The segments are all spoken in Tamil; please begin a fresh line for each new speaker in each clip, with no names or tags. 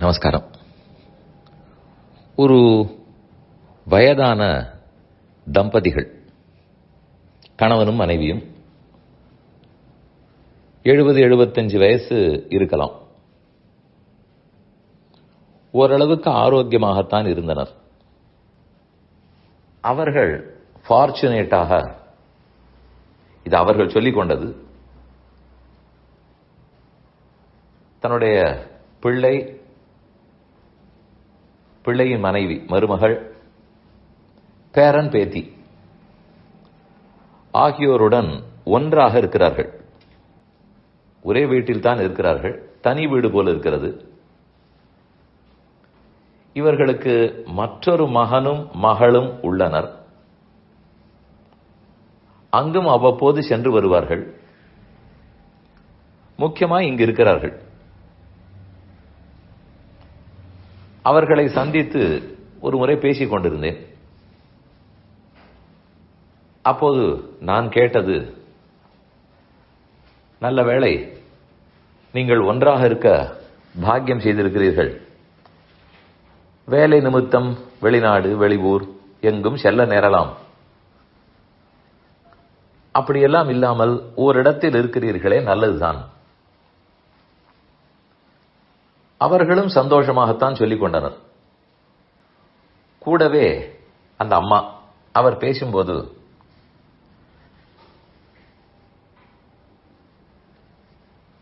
நமஸ்காரம். ஒரு வயதான தம்பதிகள் கணவனும் மனைவியும் எழுபது எழுபத்தஞ்சு வயசு இருக்கலாம். ஓரளவுக்கு ஆரோக்கியமாகத்தான் இருந்தனர். அவர்கள் ஃபார்ச்சுனேட்டாக இது அவர்கள் சொல்லிக் கொண்டது தன்னுடைய பிள்ளை பிள்ளையின் மனைவி மருமகள் பேரன் பேத்தி ஆகியோருடன் ஒன்றாக இருக்கிறார்கள். ஒரே வீட்டில் தான் இருக்கிறார்கள். தனி வீடு போல இருக்கிறது. இவர்களுக்கு மற்றொரு மகனும் மகளும் உள்ளனர். அங்கும் அவ்வப்போது சென்று வருவார்கள். முக்கியமாக இங்கு இருக்கிறார்கள். அவர்களை சந்தித்து ஒரு முறை பேசிக் கொண்டிருந்தேன். அப்போது நான் கேட்டது நல்ல வேளை நீங்கள் ஒன்றாக இருக்க பாக்கியம் செய்திருக்கிறீர்கள். வேலை நிமித்தம் வெளிநாடு வெளியூர் எங்கும் செல்ல நேரலாம். அப்படியெல்லாம் இல்லாமல் ஓரிடத்தில் இருக்கிறீர்களே நல்லதுதான். அவர்களும் சந்தோஷமாகத்தான் சொல்லிக் கொண்டனர். கூடவே அந்த அம்மா அவர் பேசும்போது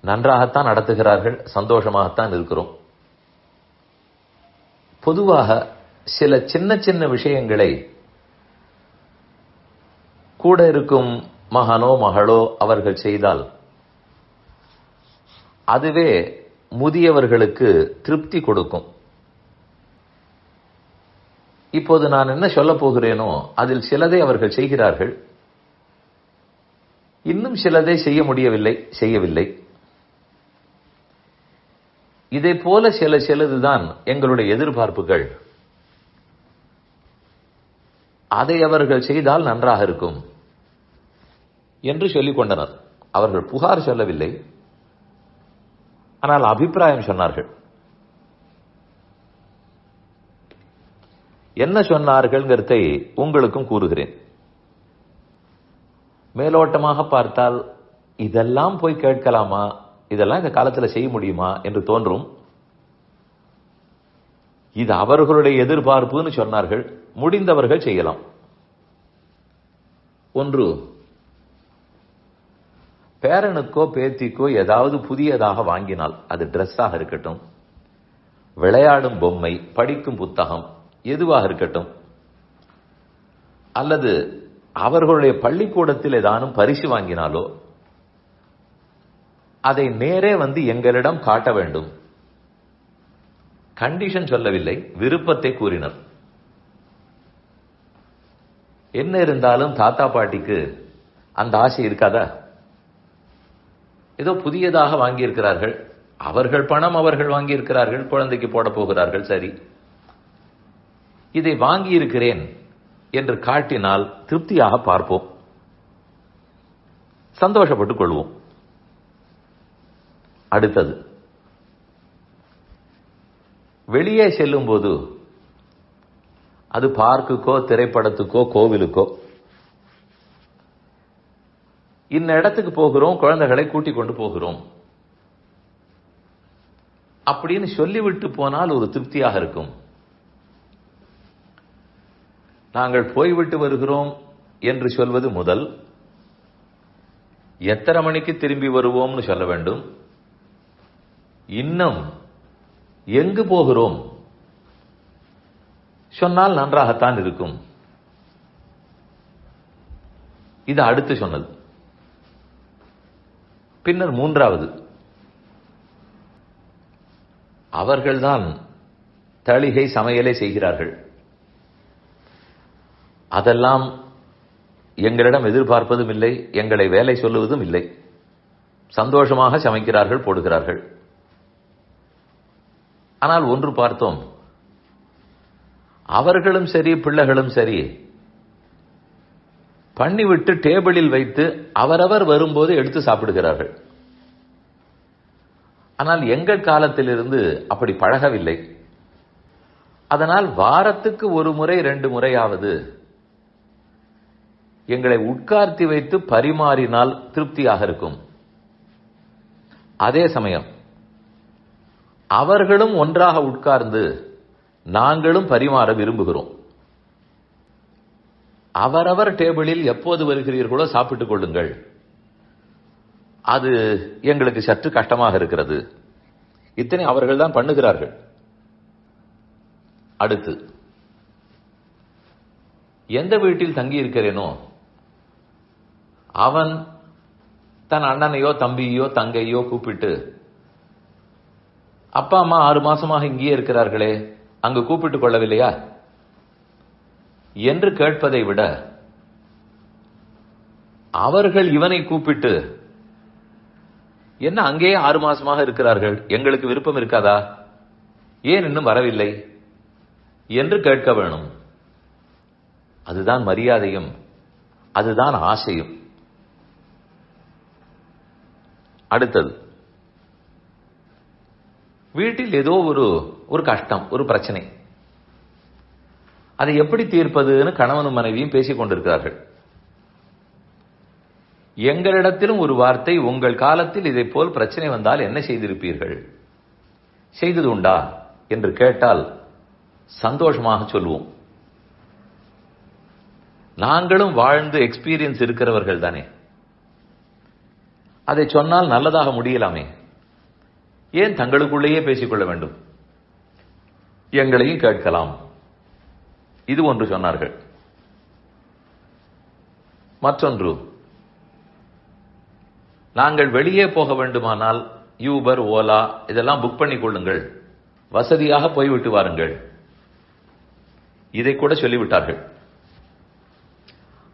நன்றாகத்தான் நடத்துகிறார்கள் சந்தோஷமாகத்தான் இருக்கிறோம். பொதுவாக சில சின்ன சின்ன விஷயங்களை கூட இருக்கும் மகனோ மகளோ அவர்கள் செய்தால் அதுவே முதியவர்களுக்கு திருப்தி கொடுக்கும். இப்போது நான் என்ன சொல்ல போகிறேனோ அதில் சிலதை அவர்கள் செய்கிறார்கள். இன்னும் சிலதை செய்ய முடியவில்லை செய்யவில்லை. இதை போல சில சிலதுதான் எங்களுடைய எதிர்பார்ப்புகள். அதை அவர்கள் செய்தால் நன்றாக இருக்கும் என்று சொல்லிக் கொண்டனர். அவர்கள் புகார் சொல்லவில்லை. ஆனால் அபிப்பிராயம் சொன்னார்கள். என்ன சொன்னார்கள்ங்கிறதை உங்களுக்கும் கூறுகிறேன். மேலோட்டமாக பார்த்தால் இதெல்லாம் போய் கேட்கலாமா? இதெல்லாம் இந்த காலத்தில் செய்ய முடியுமா என்று தோன்றும். இது அவர்களுடைய எதிர்பார்ப்புன்னு சொன்னார்கள். முடிந்தவர்கள் செய்யலாம். ஒன்று பேரனுக்கோ பேத்திக்கோ ஏதாவது புதியதாக வாங்கினால் அது ட்ரெஸ்ஸாக இருக்கட்டும். விளையாடும் பொம்மை படிக்கும் புத்தகம் எதுவாக இருக்கட்டும். அல்லது அவர்களுடைய பள்ளிக்கூடத்தில் ஏதானும் பரிசு வாங்கினாலோ அதை நேரே வந்து எங்களிடம் காட்ட வேண்டும். கண்டிஷன் சொல்லவில்லை விருப்பத்தை கூறினர். என்ன இருந்தாலும் தாத்தா பாட்டிக்கு அந்த ஆசை இருக்காதா? ஏதோ புதியதாக வாங்கியிருக்கிறார்கள். அவர்கள் பணம் அவர்கள் வாங்கியிருக்கிறார்கள். குழந்தைக்கு போட போகிறார்கள். சரி. இதை வாங்கியிருக்கிறேன் என்று காட்டினால் திருப்தியாக பார்ப்போம். சந்தோஷப்பட்டுக் கொள்வோம். அடுத்தது. வெளியே செல்லும் போது அது பார்க்குக்கோ திரைப்படத்துக்கோ கோவிலுக்கோ இந்த இடத்துக்கு போகிறோம் குழந்தைகளை கூட்டிக் கொண்டு போகிறோம். அப்படின்னு சொல்லிவிட்டு போனால் ஒரு திருப்தியாக இருக்கும். நாங்கள் போய்விட்டு வருகிறோம் என்று சொல்வது முதல். எத்தனை மணிக்கு திரும்பி வருவோம்னு சொல்ல வேண்டும். இன்னும் எங்கு போகிறோம்? சொன்னால் நன்றாகத்தான் இருக்கும். இது அடுத்து சொன்னது. பின்னர் மூன்றாவது. அவர்கள்தான் தளிகை சமையலை செய்கிறார்கள். அதெல்லாம் எங்களிடம் எதிர்பார்ப்பதும் இல்லை எங்களை வேலை சொல்லுவதும் இல்லை. சந்தோஷமாக சமைக்கிறார்கள் போடுகிறார்கள். ஆனால் ஒன்று பார்த்தோம். அவர்களும் சரி பிள்ளைகளும் சரி பண்ணிவிட்டு டேபிளில் வைத்து அவரவர் வரும்போது எடுத்து சாப்பிடுகிறார்கள். ஆனால் எங்கள் காலத்திலிருந்து அப்படி பழகவில்லை. அதனால் வாரத்துக்கு ஒரு முறை ரெண்டு முறையாவது எங்களை உட்கார்த்தி வைத்து பரிமாறினால் திருப்தியாக இருக்கும். அதே சமயம் அவர்களும் ஒன்றாக உட்கார்ந்து நாங்களும் பரிமாற விரும்புகிறோம். அவரவர் டேபிளில் எப்போது வருகிறீர்களோ சாப்பிட்டுக் கொள்ளுங்கள். அது எங்களுக்கு சற்று கஷ்டமாக இருக்கிறது. இத்தனை அவர்கள் தான் பண்ணுகிறார்கள். அடுத்து எந்த வீட்டில் தங்கி இருக்கிறேனோ அவன் தன் அண்ணனையோ தம்பியோ தங்கையோ கூப்பிட்டு அப்பா அம்மா ஆறு மாசமாக இங்கேயே இருக்கிறார்களே அங்கு கூப்பிட்டுக் கொள்ளவில்லையா? என்று கேட்பதை விட அவர்கள் இவனை கூப்பிட்டு என்ன அங்கேயே ஆறு மாசமாக இருக்கிறார்கள்? எங்களுக்கு விருப்பம் இருக்காதா? ஏன் இன்னும் வரவில்லை? என்று கேட்க வேணும். அதுதான் மரியாதையும் அதுதான் ஆசையும். அடுத்தது வீட்டில் ஏதோ ஒரு ஒரு கஷ்டம் ஒரு பிரச்சனை. அதை எப்படி தீர்ப்பதுன்னு கணவனும் மனைவியும் பேசிக் கொண்டிருக்கிறார்கள். எங்களிடத்திலும் ஒரு வார்த்தை உங்கள் காலத்தில் இதை போல் பிரச்சனை வந்தால் என்ன செய்திருப்பீர்கள்? செய்தது உண்டா? என்று கேட்டால் சந்தோஷமாக சொல்லுவோம் நாங்களும் வாழ்ந்து எக்ஸ்பீரியன்ஸ் இருக்கிறவர்கள் தானே. அதை சொன்னால் நல்லதாக முடியலாமே. ஏன் தங்களுக்குள்ளேயே பேசிக்கொள்ள வேண்டும்? எங்களையும் கேட்கலாம். இது ஒன்று சொன்னார்கள். மற்றொன்று நாங்கள் வெளியே போக வேண்டுமானால் யூபர் ஓலா இதெல்லாம் புக் பண்ணி கொள்ளுங்கள். வசதியாக போய்விட்டு வாருங்கள். இதை கூட சொல்லிவிட்டார்கள்.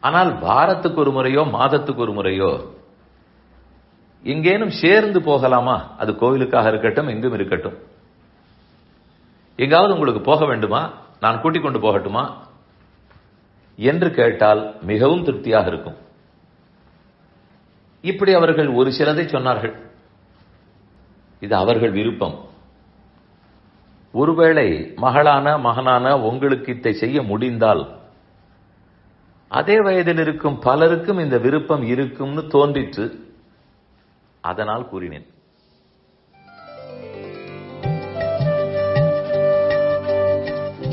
ஆனால் வாரத்துக்கு ஒரு முறையோ மாதத்துக்கு ஒரு முறையோ எங்கேனும் சேர்ந்து போகலாமா? அது கோவிலுக்காக இருக்கட்டும் எங்கும் இருக்கட்டும். எங்காவது உங்களுக்கு போக வேண்டுமா? நான் கூட்டிக் கொண்டு போகட்டுமா? என்று கேட்டால் மிகவும் திருப்தியாக இருக்கும். இப்படி அவர்கள் ஒரு சிலதை சொன்னார்கள். இது அவர்கள் விருப்பம். ஒருவேளை மகளான மகனான உங்களுக்கு இதை செய்ய முடிந்தால் அதே வயதில் இருக்கும் பலருக்கும் இந்த விருப்பம் இருக்கும்னு தோன்றிற்று. அதனால் கூறினேன்.